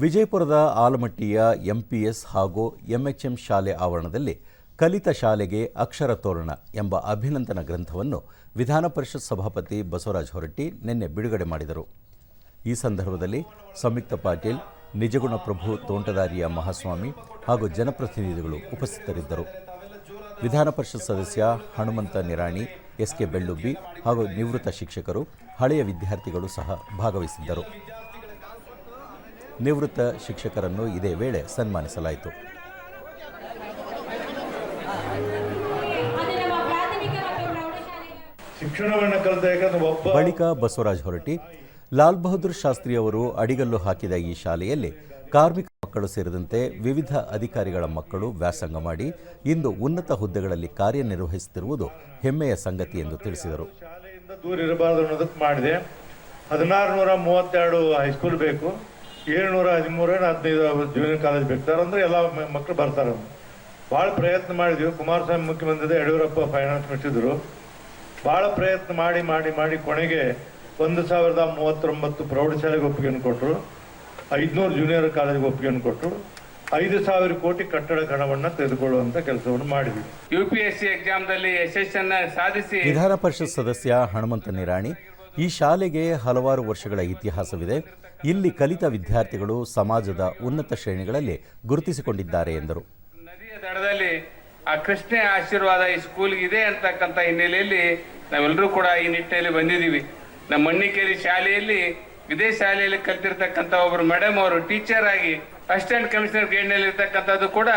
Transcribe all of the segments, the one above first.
ವಿಜಯಪುರದ ಆಲಮಟ್ಟಿಯ ಎಂಪಿಎಸ್ ಹಾಗೂ ಎಂಎಚ್ಎಂ ಶಾಲೆ ಆವರಣದಲ್ಲಿ ಕಲಿತ ಶಾಲೆಗೆ ಅಕ್ಷರ ತೋರಣ ಎಂಬ ಅಭಿನಂದನ ಗ್ರಂಥವನ್ನು ವಿಧಾನ ಪರಿಷತ್ ಸಭಾಪತಿ ಬಸವರಾಜ ಹೊರಟ್ಟಿ ನಿನ್ನೆ ಬಿಡುಗಡೆ ಮಾಡಿದರು. ಈ ಸಂದರ್ಭದಲ್ಲಿ ಸಂಯುಕ್ತ ಪಾಟೀಲ್, ನಿಜಗುಣ ಪ್ರಭು ತೋಂಟದಾರಿಯ ಮಹಾಸ್ವಾಮಿ ಹಾಗೂ ಜನಪ್ರತಿನಿಧಿಗಳು ಉಪಸ್ಥಿತರಿದ್ದರು. ವಿಧಾನ ಪರಿಷತ್ ಸದಸ್ಯ ಹನುಮಂತ ನಿರಾಣಿ ಎಸ್ ಕೆ ಬೆಳ್ಳುಬ್ಬಿ ಹಾಗೂ ನಿವೃತ್ತ ಶಿಕ್ಷಕರು, ಹಳೆಯ ವಿದ್ಯಾರ್ಥಿಗಳು ಸಹ ಭಾಗವಹಿಸಿದ್ದರು. ನಿವೃತ್ತ ಶಿಕ್ಷಕರನ್ನು ಇದೇ ವೇಳೆ ಸನ್ಮಾನಿಸಲಾಯಿತು. ಬಳಿಕ ಬಸವರಾಜ್ ಹೊರಟಿ ಲಾಲ್ ಬಹದ್ದೂರ್ ಶಾಸ್ತ್ರಿ ಅವರು ಅಡಿಗಲ್ಲು ಹಾಕಿದ ಈ ಶಾಲೆಯಲ್ಲಿ ಕಾರ್ಮಿಕ ಮಕ್ಕಳು ಸೇರಿದಂತೆ ವಿವಿಧ ಅಧಿಕಾರಿಗಳ ಮಕ್ಕಳು ವ್ಯಾಸಂಗ ಮಾಡಿ ಇಂದು ಉನ್ನತ ಹುದ್ದೆಗಳಲ್ಲಿ ಕಾರ್ಯನಿರ್ವಹಿಸುತ್ತಿರುವುದು ಹೆಮ್ಮೆಯ ಸಂಗತಿ ಎಂದು ತಿಳಿಸಿದರು. ಶಾಲೆಯಿಂದ ದೂರ ಇರಬಾರ್ದು ಅನ್ನೋದಕ್ಕೆ ಮಾಡಿದೆ. ಹದಿನಾರು ನೂರ ಮೂವತ್ತೆರಡು ಹೈಸ್ಕೂಲ್ ಬೇಕು. ಏಳ್ನೂರ ಹದಿಮೂರು ಹದಿನೈದು ಜೂನಿಯರ್ ಕಾಲೇಜ್ ಬೇಕು ಅಂದ್ರೆ ಎಲ್ಲ ಮಕ್ಕಳು ಬರ್ತಾರೆ. ಭಾಳ ಪ್ರಯತ್ನ ಮಾಡಿದ್ವಿ. ಕುಮಾರಸ್ವಾಮಿ ಮುಖ್ಯಮಂತ್ರಿ ಯಡಿಯೂರಪ್ಪ ಫೈನಾನ್ಸ್ ಮಿನಿಸ್ಟರ್ ಭಾಳ ಪ್ರಯತ್ನ ಮಾಡಿ ಮಾಡಿ ಮಾಡಿ ಕೊನೆಗೆ ಒಂದು ಸಾವಿರದ ಮೂವತ್ತೊಂಬತ್ತು ಪ್ರೌಢಶಾಲೆಗೆ ಒಪ್ಪಿಗೆಯನ್ನು ಕೊಟ್ಟರು ಐದುನೂರು ಜೂನಿಯರ್ ಕಾಲೇಜಿಗೆ ಒಪ್ಪಿಗೆಯನ್ನು ಕೊಟ್ಟರು ಐದು ಸಾವಿರ ಕೋಟಿ ಕಟ್ಟಡ ಹಣವನ್ನು ತೆಗೆದುಕೊಳ್ಳುವಂತ ಕೆಲಸವನ್ನು ಮಾಡಿದ್ವಿ. ಯು ಪಿ ಎಸ್ ಸಿ ಎಕ್ಸಾಮ್ದಲ್ಲಿ ಯಶಸ್ಸನ್ನ ಸಾಧಿಸಿ. ವಿಧಾನ ಪರಿಷತ್ ಸದಸ್ಯ ಹನುಮಂತ ನಿರಾಣಿ ಈ ಶಾಲೆಗೆ ಹಲವಾರು ವರ್ಷಗಳ ಇತಿಹಾಸವಿದೆ. ಇಲ್ಲಿ ಕಲಿತ ವಿದ್ಯಾರ್ಥಿಗಳು ಸಮಾಜದ ಉನ್ನತ ಶ್ರೇಣಿಗಳಲ್ಲಿ ಗುರುತಿಸಿಕೊಂಡಿದ್ದಾರೆ ಎಂದರು. ನದಿಯ ದಡದಲ್ಲಿ ಆ ಕೃಷ್ಣ ಆಶೀರ್ವಾದ ಈ ಸ್ಕೂಲ್ಗೆ ಇದೆ ಅಂತಕ್ಕಂಥ ಹಿನ್ನೆಲೆಯಲ್ಲಿ ನಾವೆಲ್ಲರೂ ಕೂಡ ಈ ನಿಟ್ಟಿನಲ್ಲಿ ಬಂದಿದ್ದೀವಿ. ನಮ್ಮ ಮಣ್ಣಿಕೇರಿ ಶಾಲೆಯಲ್ಲಿ ಇದೇ ಶಾಲೆಯಲ್ಲಿ ಕಲ್ತಿರ್ತಕ್ಕಂಥ ಒಬ್ಬರು ಮೇಡಮ್ ಅವರು ಟೀಚರ್ ಆಗಿ ಅಸಿಸ್ಟೆಂಟ್ ಕಮಿಷನರ್ ಗ್ರೇಡ್ನಲ್ಲಿ ಇರ್ತಕ್ಕಂಥದ್ದು ಕೂಡ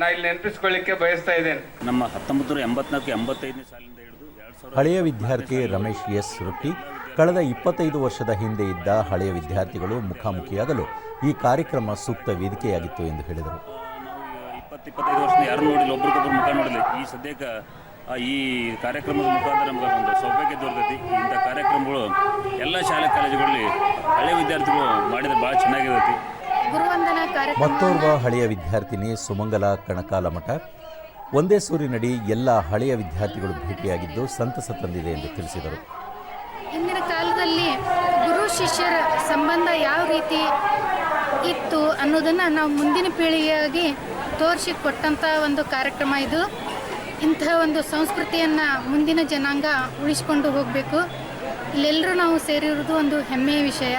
ನಾ ಇಲ್ಲಿ ನೆನಪಿಸ್ಕೊಳ್ಳಿಕ್ಕೆ ಬಯಸ್ತಾ ಇದ್ದೇನೆ. ನಮ್ಮ ಹತ್ತೊಂಬತ್ತು ನೂರ ಎಂಬತ್ನಾಲ್ಕು ಎಂಬತ್ತೈದನೇ ಸಾಲಿನಿಂದ ಹಿಡಿದು ಹಳೆಯ ವಿದ್ಯಾರ್ಥಿ ರಮೇಶ್ ಎಸ್ ರೊಟ್ಟಿ ಕಳೆದ ಇಪ್ಪತ್ತೈದು ವರ್ಷದ ಹಿಂದೆ ಇದ್ದ ಹಳೆಯ ವಿದ್ಯಾರ್ಥಿಗಳು ಮುಖಾಮುಖಿಯಾಗಲು ಈ ಕಾರ್ಯಕ್ರಮ ಸೂಕ್ತ ವೇದಿಕೆಯಾಗಿತ್ತು ಎಂದು ಹೇಳಿದರು. ಇಪ್ಪತ್ತೈದು ವರ್ಷದ ಯಾರು ನೋಡಿಲ್ಲ ಒಬ್ರಿಗೊಬ್ರು ಮುಖ ನೋಡಿಲ್ಲ. ಈ ಸದ್ಯಕ್ಕೆ ಈ ಕಾರ್ಯಕ್ರಮದ ಮುಖಾಂತರ ನಮಗೆ ಒಂದು ಸೌಭಾಗ್ಯ ದೊರೆತೈತಿ. ಇಂಥ ಕಾರ್ಯಕ್ರಮಗಳು ಎಲ್ಲ ಶಾಲೆ ಕಾಲೇಜುಗಳಲ್ಲಿ ಹಳೆಯ ವಿದ್ಯಾರ್ಥಿಗಳು ಮಾಡಿದ್ರೆ ಭಾಳ ಚೆನ್ನಾಗಿರುತ್ತೆ. ಮತ್ತೋರ್ವ ಹಳೆಯ ವಿದ್ಯಾರ್ಥಿನಿ ಸುಮಂಗಲ ಕಣಕಾಲ ಮಠ ಒಂದೇ ಸೂರಿನಡಿ ಎಲ್ಲ ಹಳೆಯ ವಿದ್ಯಾರ್ಥಿಗಳು ಭೇಟಿಯಾಗಿದ್ದು ಸಂತಸ ತಂದಿದೆ ಎಂದು ತಿಳಿಸಿದರು. ಹಿಂದಿನ ಕಾಲದಲ್ಲಿ ಗುರು ಶಿಷ್ಯರ ಸಂಬಂಧ ಯಾವ ರೀತಿ ಇತ್ತು ಅನ್ನೋದನ್ನು ನಾವು ಮುಂದಿನ ಪೀಳಿಗೆಯಾಗಿ ತೋರಿಸಿ ಕೊಟ್ಟಂಥ ಒಂದು ಕಾರ್ಯಕ್ರಮ ಇದು. ಇಂತಹ ಒಂದು ಸಂಸ್ಕೃತಿಯನ್ನು ಮುಂದಿನ ಜನಾಂಗ ಉಳಿಸಿಕೊಂಡು ಹೋಗಬೇಕು. ಇಲ್ಲೆಲ್ಲರೂ ನಾವು ಸೇರಿರುವುದು ಒಂದು ಹೆಮ್ಮೆಯ ವಿಷಯ.